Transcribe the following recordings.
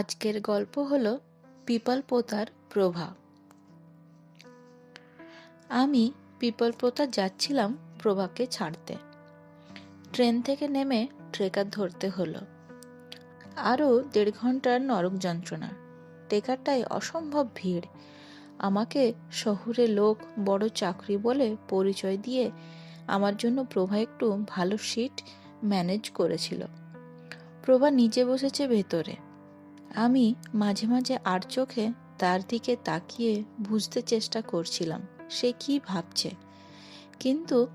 আজকের গল্প হল পিপল পোতার প্রভা। আমি পিপল পোতা যাচ্ছিলাম প্রভাকে ছাড়তে। ট্রেন থেকে নেমে ট্রেকার ধরতে হলো। আরও দেড় ঘণ্টার নরক যন্ত্রণা। ট্রেকারটায় অসম্ভব ভিড়। আমাকে শহুরে লোক, বড় চাকরি বলে পরিচয় দিয়ে আমার জন্য প্রভা একটু ভালো সিট ম্যানেজ করেছিল। প্রভা নিচে বসেছে ভেতরে। আমি মাঝে মাঝে আর চোখে তার দিকে তাকিয়ে বুঝতে চেষ্টা করছিলাম, সে কি ভাবছে। কিন্তু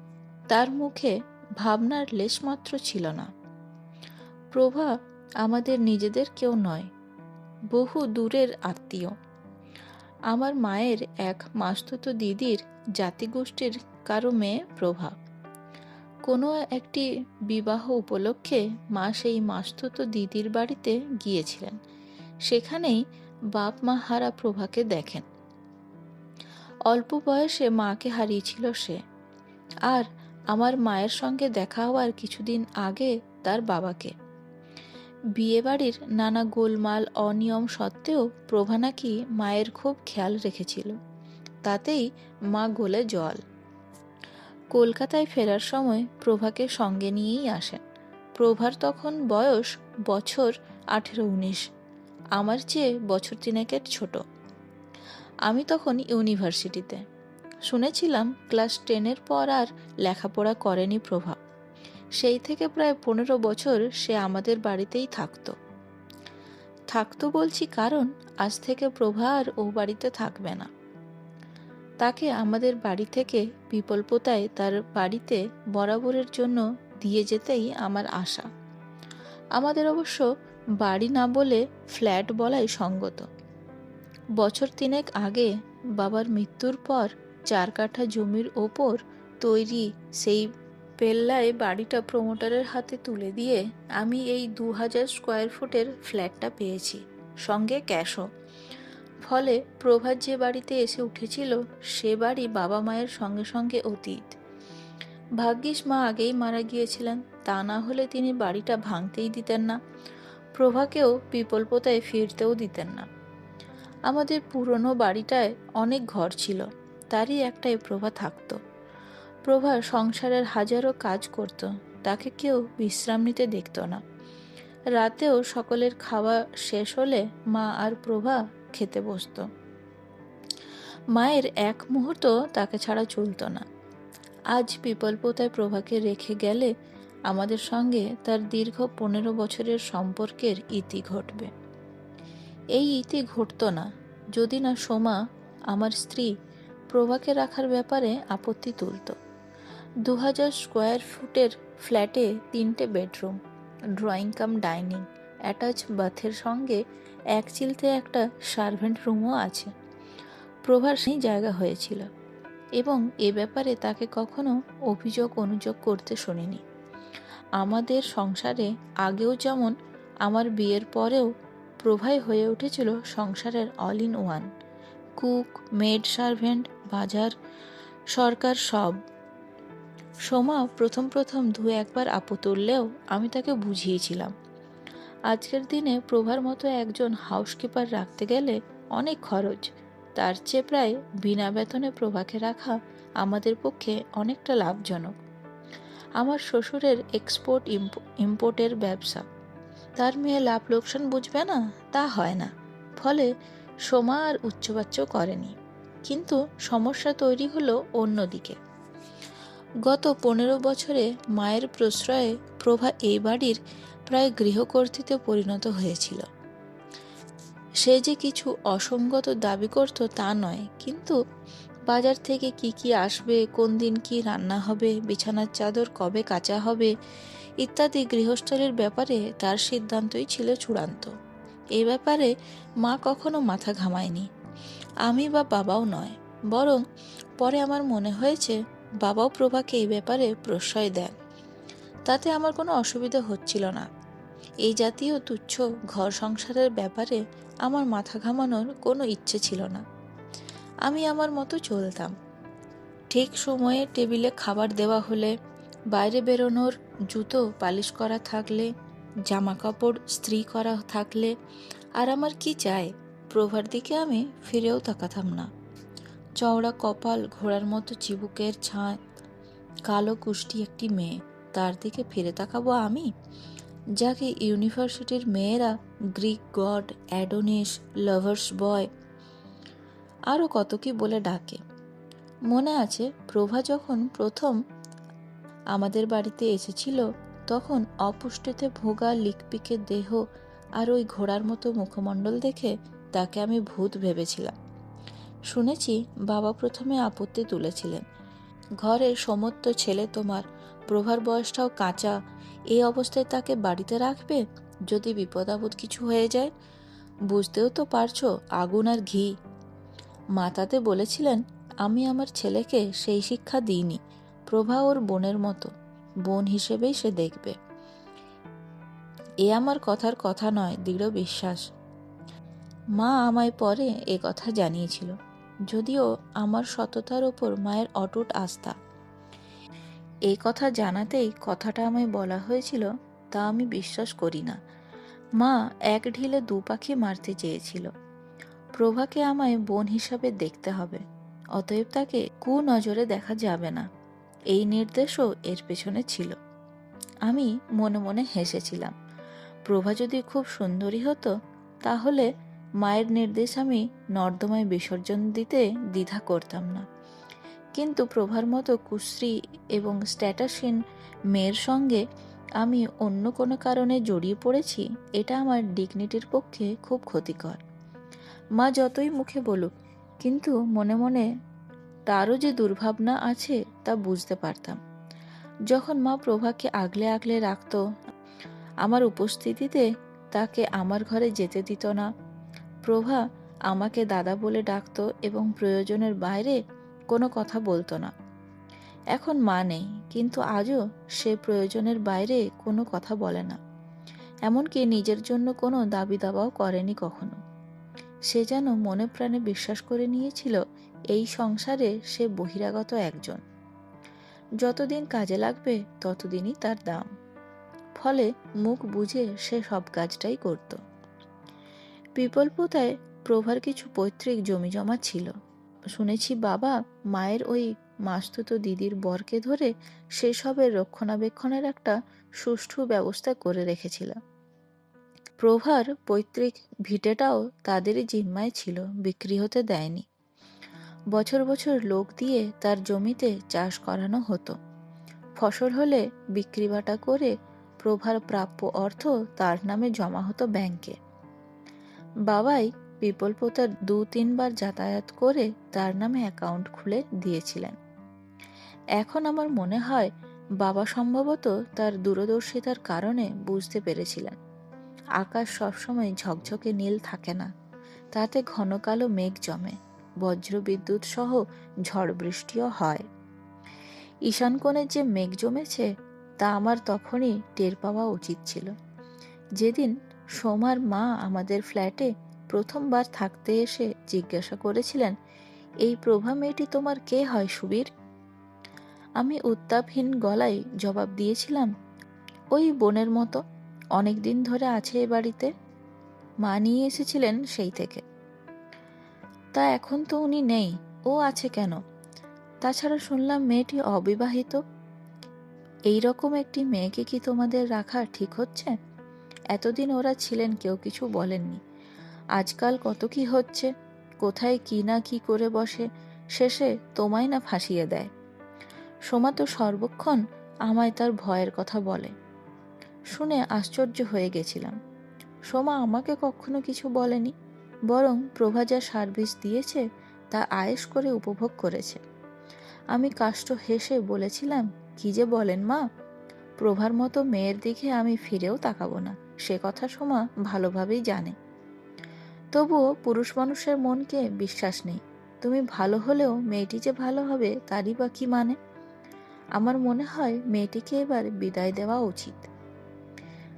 তার মুখে ভাবনার লেশমাত্র ছিল না। প্রভা আমাদের নিজেদের কেউ নয়, বহু দূরের আত্মীয়। আমার মায়ের এক মাস্তুতো দিদির জাতিগোষ্ঠীর কারও মেয়ে প্রভা। কোনো একটি বিবাহ উপলক্ষে মা সেই মাস্তুতো দিদির বাড়িতে গিয়েছিলেন। সেখানেই বাপ মা হারা প্রভাকে দেখেন। অল্প বয়সে মাকে হারিয়েছিল সে। আর আমার মায়ের সঙ্গে দেখা হওয়ার কিছুদিন আগে তার বাবাকে। বিয়েবাড়ির নানা গোলমাল, অনিয়ম সত্ত্বেও প্রভা নাকি মায়ের খুব খেয়াল রেখেছিল। তাতেই মা গোলে জল। কলকাতায় ফেরার সময় প্রভাকে সঙ্গে নিয়েই আসেন। প্রভার তখন বয়স বছর আঠেরো উনিশ আমার চেয়ে বছর তিনেকের ছোট। আমি তখন ইউনিভার্সিটিতে। শুনেছিলাম ক্লাস টেনের পর আর লেখাপড়া করেনি প্রভা। সেই থেকে প্রায় পনেরো বছর সে আমাদের বাড়িতেই থাকতো। থাকতো বলছি কারণ আজ থেকে প্রভা আর ও বাড়িতে থাকবে না। তাকে আমাদের বাড়ি থেকে বিপল্পতায় তার বাড়িতে বরাবরের জন্য দিয়ে যেতেই আমার আশা। আমাদের অবশ্য বাড়ি না বলে ফ্ল্যাট বলাই সঙ্গত। বছর তিনেক আগে বাবার মৃত্যুর পর চার কাঠা জমির ওপর তৈরি সেই পেল্লায় বাড়িটা প্রমোটারের হাতে তুলে দিয়ে আমি এই দু হাজার স্কোয়ার ফুটের ফ্ল্যাটটা পেয়েছি, সঙ্গে ক্যাশও। ফলে প্রভাত যে বাড়িতে এসে উঠেছিল, সে বাড়ি বাবা মায়ের সঙ্গে সঙ্গে অতীত। ভাগ্যিস মা আগেই মারা গিয়েছিলেন, তা না হলে তিনি বাড়িটা ভাঙতেই দিতেন না। প্রভাকেও পিপলপোতায় ফিরতেও দিতেন না। আমাদের পুরনো বাড়িটায় অনেক ঘর ছিল, তারই একটাই প্রভা থাকত। প্রভা সংসারের হাজারো কাজ করত, তাকে কেউ বিশ্রাম নিতে দেখত না। রাতেও সকলের খাওয়া শেষ হলে মা আর প্রভা খেতে বসত। মায়ের এক মুহূর্ত তাকে ছাড়া চলতো না। আজ পিপলপোতায় প্রভাকে রেখে গেলে আমাদের সঙ্গে তার দীর্ঘ পনেরো বছরের সম্পর্কের ইতি ঘটবে। এই ইতি ঘটত না, যদি না সোমা আমার স্ত্রী প্রভাকে রাখার ব্যাপারে আপত্তি তুলত। দু হাজার স্কোয়ার ফুটের ফ্ল্যাটে তিনটে bedroom, drawing cum, dining, attach বাথের সঙ্গে এক চিলতে একটা সার্ভেন্ট রুমও আছে। প্রভার সেই জায়গা হয়েছিল এবং এ ব্যাপারে তাকে কখনো অভিযোগ অনুযোগ করতে শুনিনি। আমাদের সংসারে আগেও যেমন আমার বিয়ের পরেও প্রভাই হয়ে উঠেছিল সংসারের all in one cook maid servant বাজার, সরকার সব। সোমা প্রথম প্রথম দু একবার আপু তুললেও আমি তাকে বুঝিয়েছিলাম। আজকের দিনে প্রভার মতো একজন হাউসকিপার রাখতে গেলে অনেক খরচ। তার চেয়ে প্রায় বিনা বেতনে প্রভাকে রাখা আমাদের পক্ষে অনেকটা লাভজনক। আমার শ্বশুরের এক্সপোর্ট ইম্পোর্টের ব্যবসা। তার মেয়ে লাভ লোকসান বুঝবে না, তা হয় না। ফলে সোমা আর উচ্চবাচ্য করেনি। কিন্তু সমস্যা তৈরি হলো অন্যদিকে গত পনেরো বছরে মায়ের প্রশ্রয়ে প্রভা এই বাড়ির প্রায় গৃহকর্তৃতে পরিণত হয়েছিল। সে যে কিছু অসঙ্গত দাবি করত তা নয়, কিন্তু বাজার থেকে কি কি আসবে, কোন দিন কি রান্না হবে, বিছানার চাদর কবে কাচা হবে ইত্যাদি গৃহস্থলীর ব্যাপারে তার সিদ্ধান্তই ছিল চূড়ান্ত। এ ব্যাপারে মা কখনো মাথা ঘামায়নি। আমি বা বাবাও নয়, বরং পরে আমার মনে হয়েছে বাবাও প্রভাকে এই ব্যাপারে প্রশ্রয় দেন। তাতে আমার কোনো অসুবিধা হচ্ছিল না। এই জাতীয় তুচ্ছ ঘর সংসারের ব্যাপারে আমার মাথা ঘামানোর কোনো ইচ্ছে ছিল না। আমি আমার মতো চলতাম। ঠিক সময়ে টেবিলে খাবার দেওয়া হলে বাইরে বেরোনোর জুতো পালিশ করা থাকলে জামা কাপড় স্ত্রী করা থাকলে, আর আমার কি চাই, প্রভার দিকে আমি ফিরেও তাকাতাম না। চওড়া কপাল ঘোড়ার মতো চিবুকের ছাঁ, কালো কুষ্টি একটি মেয়ে, তার দিকে ফিরে তাকাবো আমি? যাকে ইউনিভার্সিটির মেয়েরা Greek god Adonis lovers boy আরও কত কি বলে ডাকে। মনে আছে, প্রভা যখন প্রথম আমাদের বাড়িতে এসেছিল, তখন অপুষ্টিতে ভোগা লিকপিকের দেহ আর ওই ঘোড়ার মতো মুখমণ্ডল দেখে তাকে আমি ভূত ভেবেছিলাম। শুনেছি, বাবা প্রথমে আপত্তি তুলেছিলেন। ঘরের সমস্ত ছেলে তোমার, প্রভার বয়সটাও কাঁচা, এই অবস্থায় তাকে বাড়িতে রাখবে? যদি বিপদ আপদ কিছু হয়ে যায়? বুঝতেও তো পারছ, আগুন আর ঘি। মাতাতে বলেছিলেন, আমি আমার ছেলেকে সেই শিক্ষা দিইনি, প্রভা ওর বোনের মতো, বোন হিসেবেই সে দেখবে। এ আমার কথার কথা নয়, দৃঢ় বিশ্বাস। মা আমায় পরে এ কথা জানিয়েছিল, যদিও আমার সততার ওপর মায়ের অটুট আস্থা। এই কথা জানাতেই কথাটা আমায় বলা হয়েছিল, তা আমি বিশ্বাস করি না। মা এক ঢিলে দু পাখি মারতে চেয়েছিল। প্রভাকে আমায় বোন হিসাবে দেখতে হবে, অতএব তাকে কু নজরে দেখা যাবে না। এই নির্দেশও এর পেছনে ছিল। আমি মনে মনে হেসেছিলাম, প্রভা যদি খুব সুন্দরী হতো, তাহলে মায়ের নির্দেশ আমি নর্দমায় বিসর্জন দিতে দ্বিধা করতাম না। কিন্তু প্রভার মতো কুশ্রী এবং স্ট্যাটাসিন মেয়ের সঙ্গে আমি অন্য কোনো কারণে জড়িয়ে পড়েছি, এটা আমার ডিগনিটির পক্ষে খুব ক্ষতিকর। মা যতই মুখে বলুক, কিন্তু মনে মনে তারও যে দুর্ভাবনা আছে তা বুঝতে পারতাম। যখন মা প্রভাকে আগলে আগলে রাখত, আমার উপস্থিতিতে তাকে আমার ঘরে যেতে দিত না। প্রভা আমাকে দাদা বলে ডাকতো এবং প্রয়োজনের বাইরে কোনো কথা বলতো না। এখন মা নেই, কিন্তু আজও সে প্রয়োজনের বাইরে কোনো কথা বলে না। এমনকি নিজের জন্য কোনো দাবি দাবাও করেনি কখনো। সে যেন মনে প্রাণে বিশ্বাস করে নিয়েছিল এই সংসারে সে বহিরাগত একজন। যতদিন কাজে লাগবে, ততদিনই তার দাম। ফলে মুখ বুঝে সে সব কাজটাই করত। পিপলপোতায় প্রভার কিছু পৈতৃক জমি জমা ছিল। শুনেছি বাবা মায়ের ওই মাস্তুত দিদির বরকে ধরে সেসবের রক্ষণাবেক্ষণের একটা সুষ্ঠু ব্যবস্থা করে রেখেছিল। প্রভার পৈতৃক ভিটেটাও তাদেরই জিম্মায় ছিল, বিক্রি হতে দেয়নি। বছর বছর লোক দিয়ে তার জমিতে চাষ করানো হতো। ফসল হলে বিক্রি বাটা করে প্রভার প্রাপ্য অর্থ তার নামে জমা হতো ব্যাংকে। বাবাই পিপলপোতার দু তিনবার যাতায়াত করে তার নামে অ্যাকাউন্ট খুলে দিয়েছিলেন। এখন আমার মনে হয় বাবা সম্ভবত তার দূরদর্শিতার কারণে বুঝতে পেরেছিলেন। আকাশ সবসময় ঝকঝকে নীল থাকে না। তাতে ঘন কালো মেঘ জমে। বজ্রবিদ্যুৎ সহ ঝড় বৃষ্টিও হয়। ঈশান কোণে যে মেঘ জমেছে, তা আমার তখনই টের পাওয়া উচিত ছিল। যেদিন সোমার মা আমাদের ফ্ল্যাটে প্রথমবার থাকতে এসে জিজ্ঞাসা করেছিলেন, এই প্রভা মেয়েটি তোমার কে হয়, সুবীর? আমি উত্তাপহীন গলায় জবাব দিয়েছিলাম, ওই বোনের মতো। অনেক দিন ধরে আছে এ বাড়িতে। মা নিয়ে এসেছিলেন সেই থেকে। তা এখন তো উনি নেই, ও আছে কেন? তাছাড়া শুনলাম মেয়েটি অবিবাহিত। এই রকম একটি মেয়েকে কি তোমাদের রাখা ঠিক হচ্ছে? এতদিন ওরা ছিলেন, কেউ কিছু বলেননি। আজকাল কত কি হচ্ছে? কোথায় কি না কি করে বসে, শেষে তোমায় না ফাঁসিয়ে দেয়। সোমা তো সর্বক্ষণ আমায় তার ভয়ের কথা বলে। শুনে আশ্চর্য হয়ে গেছিলাম। সোমা আমাকে কখনো কিছু বলেনি, বরং প্রভা যা সার্ভিস দিয়েছে তা আয়েস করে উপভোগ করেছে। আমি কাষ্ট হেসে বলেছিলাম, কি যে বলেন মা? প্রভার মতো মেয়ের দিকে আমি ফিরেও তাকাবো না, সে কথা সোমা ভালোভাবেই জানে। তবুও পুরুষ মানুষের মনকে বিশ্বাস নেই, তুমি ভালো হলেও মেয়েটি যে ভালো হবে তারই বা কি মানে? আমার মনে হয় মেয়েটিকে এবার বিদায় দেওয়া উচিত।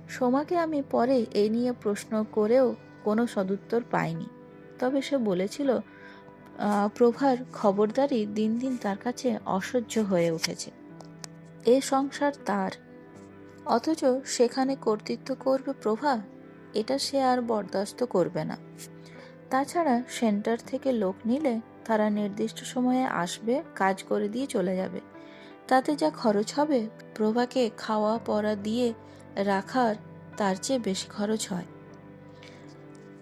সোমাকে আমি পরে এই নিয়ে প্রশ্ন করেও কোনো সদুত্তর পাইনি। তবে সে বলেছিল প্রভার খবরদারি দিন দিন তার কাছে অসহ্য হয়ে উঠেছে। এ সংসার তার। অথচ সেখানে কর্তৃত্ব করবে প্রভা? এটা সে আর বরদাস্ত করবে না। তাছাড়া সেন্টার থেকে লোক নিলে তারা নির্দিষ্ট সময়ে আসবে, কাজ করে দিয়ে চলে যাবে। তাতে যা খরচ হবে, প্রভাকে খাওয়া পড়া দিয়ে রাখার তার চেয়ে বেশি খরচ হয়।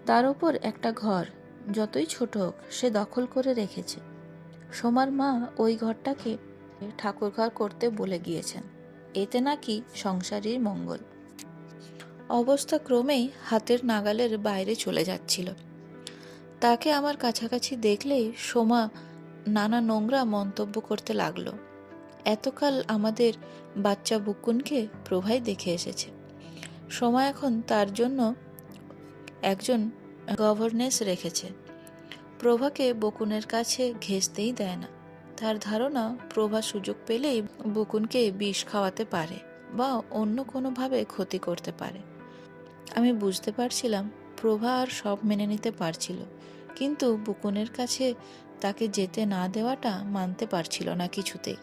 তার উপর একটা ঘর, যতই ছোট হোক, সে দখল করে রেখেছে। সোমার মা ওই ঘরটাকে ঠাকুরঘর করতে বলে গিয়েছেন। এতে নাকি সংসারীর মঙ্গল। অবস্থা ক্রমেই হাতের নাগালের বাইরে চলে যাচ্ছিল। তাকে আমার কাছাকাছি দেখলেই সোমা নানা নোংরা মন্তব্য করতে লাগল। এতকাল আমাদের বাচ্চা বুকুনকে প্রভাই দেখে এসেছে। সময় এখন তার জন্য একজন গভর্নেস রেখেছে। প্রভাকে বকুনের কাছে ঘেঁচতেই দেয় না। তার ধারণা, প্রভা সুযোগ পেলেই বকুনকে বিষ খাওয়াতে পারে বা অন্য কোনোভাবে ক্ষতি করতে পারে। আমি বুঝতে পারছিলাম, প্রভা আর সব মেনে নিতে পারছিল, কিন্তু বুকুনের কাছে তাকে যেতে না দেওয়াটা মানতে পারছিল না কিছুতেই।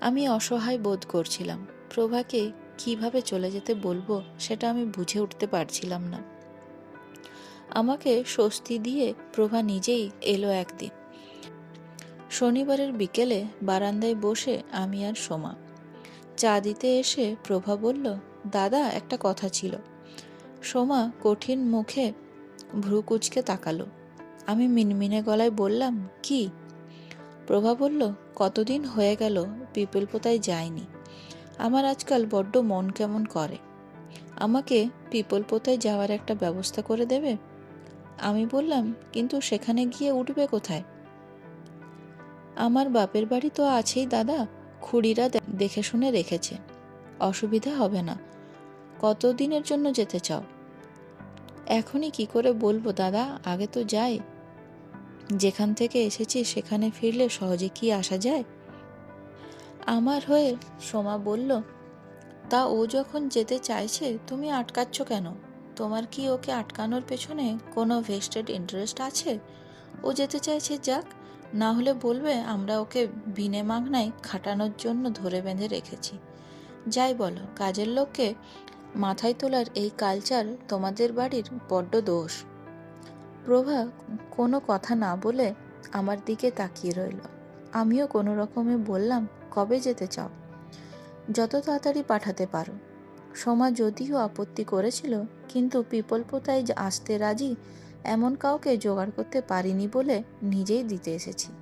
আমি অসহায় বোধ করছিলাম। প্রভাকে কীভাবে চলে যেতে বলব সেটা আমি বুঝে উঠতে পারছিলাম না। আমাকে স্বস্তি দিয়ে প্রভা নিজেই এলো একদিন। শনিবারের বিকেলে বারান্দায় বসে আমি আর সোমা। চা দিতে এসে প্রভা বলল, দাদা, একটা কথা ছিল। সোমা কঠিন মুখে ভ্রু কুচকে তাকালো। আমি মিনমিনে গলায় বললাম, কি? প্রভা বলল কতদিন হয়ে গেল পিপল পোতায় যায়নি। আমার আজকাল বড্ড মন কেমন করে। আমাকে পিপল পোতায় যাওয়ার একটা ব্যবস্থা করে দেবে? আমি বললাম, কিন্তু সেখানে গিয়ে উঠবে কোথায়? আমার বাপের বাড়ি তো আছেই দাদা, খুড়িরা দেখে শুনে রেখেছে। অসুবিধা হবে না। কতদিনের জন্য যেতে চাও? এখনই কি করে বলব দাদা, আগে তো যাই। যেখান থেকে এসেছি সেখানে ফিরলে সহজে কি আসা যায়? আমার হয়ে সোমা বলল, তা ও যখন যেতে চাইছে, তুমি আটকাচ্ছ কেন? তোমার কি ওকে আটকানোর পেছনে কোনো ভেস্টেড ইন্টারেস্ট আছে? ও যেতে চাইছে যাক, না হলে বলবে আমরা ওকে বিনে মাগনায় খাটানোর জন্য ধরে বেঁধে রেখেছি। যাই বলো, কাজের লোককে মাথায় তোলার এই কালচার তোমাদের বাড়ির বড্ড দোষ। প্রভা কোনো কথা না বলে আমার দিকে তাকিয়ে রইল। আমিও কোনো রকমে বললাম, কবে যেতে চাও? যত তাড়াতাড়ি পাঠাতে পারো। সোমা যদিও আপত্তি করেছিল, কিন্তু পিপল পোতায় আসতে রাজি, এমন কাউকে জোগাড় করতে পারিনি বলে নিজেই দিতে এসেছি।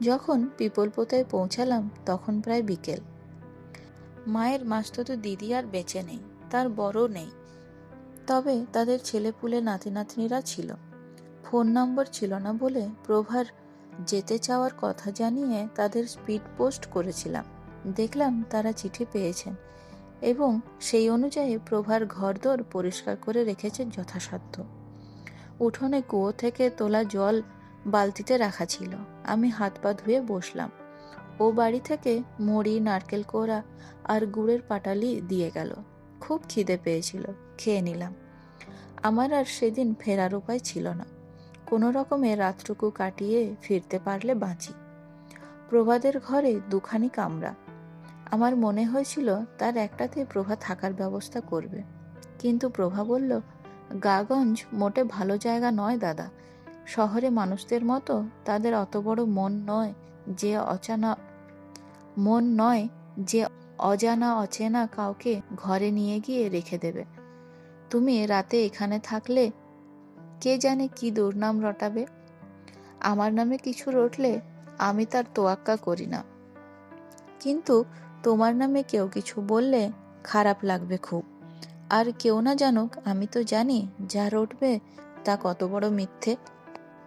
যখন পিপল পোতায় পৌঁছালাম, তখন প্রায় বিকেল। মায়ের মাস্ততো দিদি আর বেঁচে নেই, তার বড় নেই। তবে তাদের ছেলেপুলে নাতি নাতনিরা ছিল। ফোন নম্বর ছিল না বলে প্রভার যেতে চাওয়ার কথা জানিয়ে তাদের স্পিড পোস্ট করেছিলাম। দেখলাম তারা চিঠি পেয়েছেন এবং সেই অনুযায়ী প্রভার ঘরদোর পরিষ্কার করে রেখেছেন যথাসাধ্য। উঠোনে কুয়ো থেকে তোলা জল বালতিতে রাখা ছিল। আমি হাত পা ধুয়ে বসলাম। ও বাড়ি থেকে মুড়ি, নারকেল কোড়া আর গুড়ের পাটালি দিয়ে গেল। খুব খিদে পেয়েছিল, খেয়ে নিলাম। আমার আর সেদিন ফেরার উপায় ছিল না। কোনো রকমে রাতটুকু কাটিয়ে ফিরতে পারলে বাঁচি। প্রভাদের ঘরে দুখানি কামরা। আমার মনে হয়েছিল তার একটাতে প্রভা থাকার ব্যবস্থা করবে। কিন্তু প্রভা বলল, গাগঞ্জ মোটে ভালো জায়গা নয় দাদা। শহরে মানুষদের মতো তাদের অত বড় মন নয় যে অচানা, মন নয় যে অজানা অচেনা কাউকে ঘরে নিয়ে গিয়ে রেখে দেবে। তুমি রাতে এখানে থাকলে কে জানে কি দুর্নাম রটাবে। আমার নামে কিছু রটলে আমি তার তোয়াক্কা করি না। কিন্তু তোমার নামে কেউ কিছু বললে খারাপ লাগবে খুব। আর কেউ না জানুক, আমি তো জানি যা রটবে তা কত বড় মিথ্যে।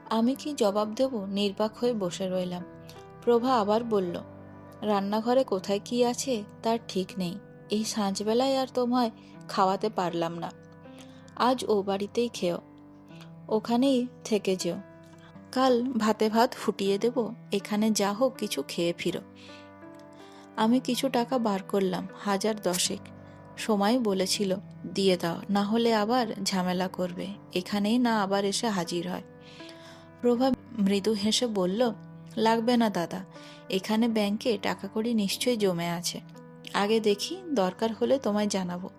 আমি কি জবাব দেব? নির্বাক হয়ে বসে রইলাম। প্রভা আবার বলল রান্নাঘরে কোথায় কি আছে তার ঠিক নেই। এই সাঁঝবেলায় আর তোমায় খাওয়াতে পারলাম না। আজ ও বাড়িতেই খেও। ওখানেই থেকে যেও। কাল ভাতে ভাত ফুটিয়ে দেব, এখানে যা হোক কিছু খেয়ে ফিরো। আমি কিছু টাকা বার করলাম, হাজার দশেক। সময় বলেছিল, দিয়ে দাও, না হলে আবার ঝামেলা করবে। এখানেই না আবার এসে হাজির হয়। প্রভা মৃদু হেসে বলল, লাগবে না দাদা এখানে ব্যাংকে টাকা কড়ি নিশ্চয়ই জমে আছে। আগে দেখি, দরকার হলে তোমায় জানাব।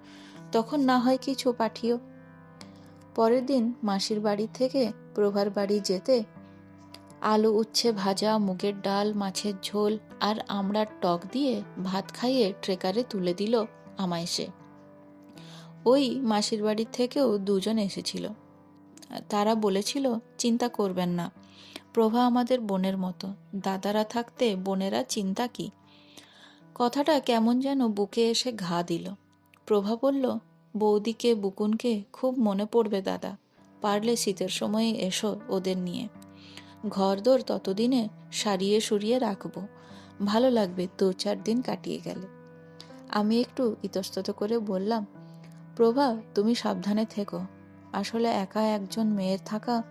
তখন না হয় কিছু পাঠিও। পরের দিন মাসির বাড়ি থেকে প্রভার বাড়ি যেতে আলু উচ্ছে ভাজা, মুগের ডাল, মাছের ঝোল আর আমড়ার টক দিয়ে ভাত খাইয়ে ট্রেকারে তুলে দিল আমায় সে। ওই মাসির বাড়ি থেকেও দুজন এসেছিল। তারা বলেছিল, চিন্তা করবেন না। প্রভা আমাদের বোনের মতো। দাদারা থাকতে বোনেরা চিন্তা কি? কথাটা কেমন যেন বুকে এসে ঘা দিল। প্রভা বলল, বৌদিকে, বুকুনকে খুব মনে পড়বে দাদা। পারলে শীতের সময়ে এসো ওদের নিয়ে। ঘরদোর ততদিনে সারিয়ে সুরিয়ে রাখব। ভালো লাগবে দু চার দিন কাটিয়ে গেলে। আমি একটু ইতস্তত করে বললাম, প্রভা, তুমি সাবধানে থেকো। আসলে একা একজন মেয়ের থাকা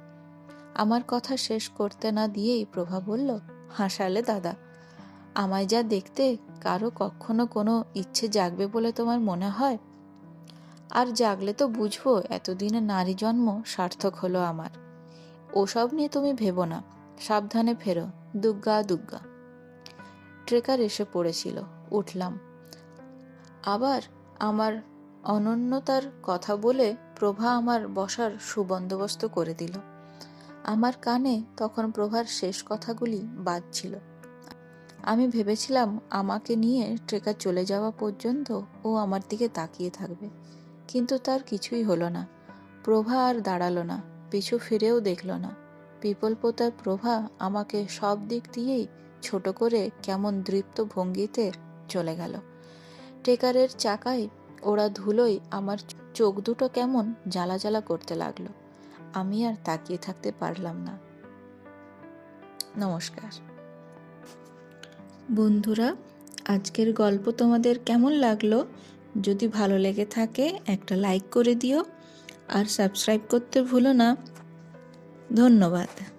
আমার কথা শেষ করতে না দিয়েই প্রভা বলল, হাসালে দাদা, আমায় যা দেখতে কারও কখনো কোনো ইচ্ছে জাগবে বলে তোমার মনে হয়? আর জাগলে তো বুঝব এতদিনে নারী জন্ম সার্থক হলো আমার। ওসব নিয়ে তুমি ভেবো না, সাবধানে ফেরো, দুগ্গা দুগ্গা। ট্রেকার এসে পড়েছিল, উঠলাম। আবার আমার অনন্যতার কথা বলে প্রভা আমার বসার সুবন্দোবস্ত করে দিল। আমার কানে তখন প্রভার শেষ কথাগুলি বাজছিল আমি ভেবেছিলাম আমাকে নিয়ে ট্রেকার চলে যাওয়া পর্যন্ত ও আমার দিকে তাকিয়ে থাকবে, কিন্তু তার কিছুই হলো না। প্রভা আর দাঁড়াল না, পিছু ফিরেও দেখল না। পিপল পোতার প্রভা আমাকে সব দিক দিয়েই ছোট করে কেমন দৃপ্ত ভঙ্গিতে চলে গেল। টেকারের চাকায় ওরা ধুলোই আমার চোখ দুটো কেমন জ্বালা জ্বালা করতে লাগল। আমি আর তাকিয়ে থাকতে পারলাম না। নমস্কার। বন্ধুরা, আজকের গল্প তোমাদের কেমন লাগল? যদি ভালো লেগে থাকে, একটা লাইক করে দিও আর সাবস্ক্রাইব করতে ভুলো না। ধন্যবাদ।